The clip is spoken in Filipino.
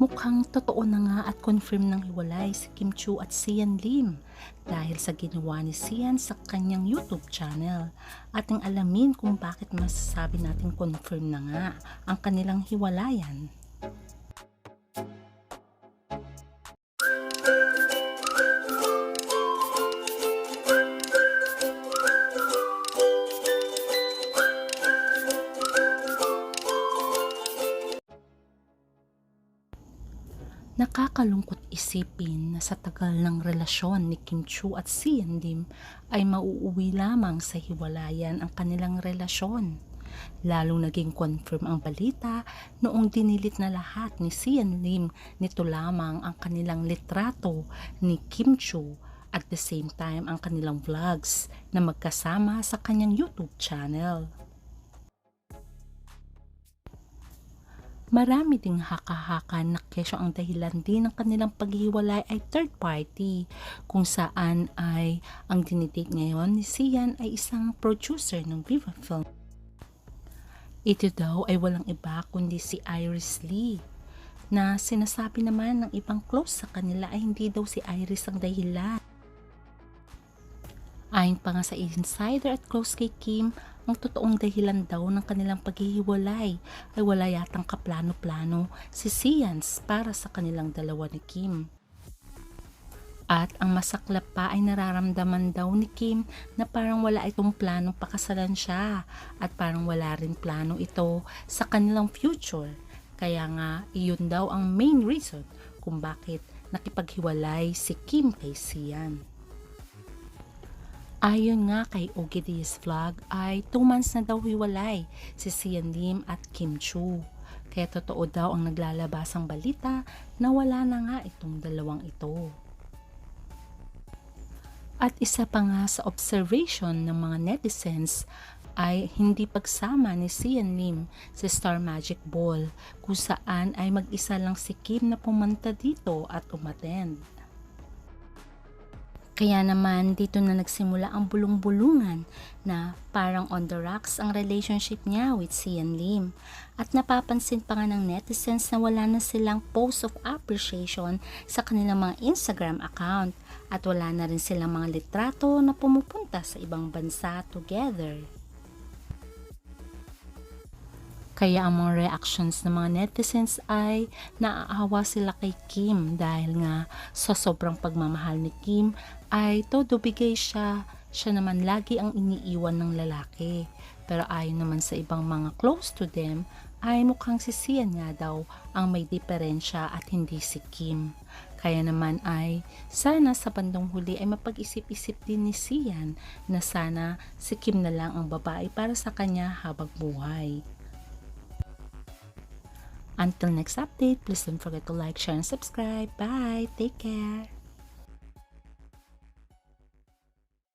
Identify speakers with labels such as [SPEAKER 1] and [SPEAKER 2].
[SPEAKER 1] Mukhang totoo na nga at confirm ng hiwalay si Kim Chu at Sian Lim dahil sa ginawa ni Sian sa kanyang YouTube channel. Ating alamin kung bakit masasabi natin confirm na nga ang kanilang hiwalayan. Nakakalungkot isipin na sa tagal ng relasyon ni Kim Chu at Sian Lim ay mauuwi lamang sa hiwalayan ang kanilang relasyon. Lalong naging confirm ang balita noong dinilit na lahat ni Sian Lim nito lamang ang kanilang litrato ni Kim Chu at the same time ang kanilang vlogs na magkasama sa kanyang YouTube channel. Marami ding haka-haka na kesyo ang dahilan din ng kanilang paghiwalay ay third party kung saan ay ang dinidate ngayon ni Sian ay isang producer ng Viva Film. Ito daw ay walang iba kundi si Iris Lee na sinasabi naman ng ibang close sa kanila ay hindi daw si Iris ang dahilan. Ayon pa nga sa insider at close kay Kim, ang totoong dahilan daw ng kanilang paghihiwalay ay wala yatang kaplano-plano si Sians para sa kanilang dalawa ni Kim. At ang masaklap pa ay nararamdaman daw ni Kim na parang wala itong planong pakasalan siya at parang wala rin plano ito sa kanilang future. Kaya nga, iyon daw ang main reason kung bakit nakipaghiwalay si Kim kay Sian. Ayon nga kay Ogidis Vlog ay 2 months na daw hiwalay si Sian Lim at Kim Chu. Kaya totoo daw ang naglalabas ang balita na wala na nga itong dalawang ito. At isa pa nga sa observation ng mga netizens ay hindi pagsama ni Sian Lim sa Star Magic Ball kung saan ay mag-isa lang si Kim na pumunta dito at umattend. Kaya naman dito na nagsimula ang bulong-bulungan na parang on the rocks ang relationship niya with Sian Lim. At napapansin pa nga ng netizens na wala na silang post of appreciation sa kanilang mga Instagram account at wala na rin silang mga litrato na pumupunta sa ibang bansa together. Kaya ang mga reactions ng mga netizens ay naaawa sila kay Kim dahil nga sa sobrang pagmamahal ni Kim ay todo bigay siya. Siya naman lagi ang iniiwan ng lalaki. Pero ayon naman sa ibang mga close to them ay mukhang si Sian nga daw ang may diferensya at hindi si Kim. Kaya naman ay sana sa bandong huli ay mapag-isip-isip din ni Sian na sana si Kim na lang ang babae para sa kanya habang buhay. Until next update, please don't forget to like, share, and subscribe. Bye! Take care!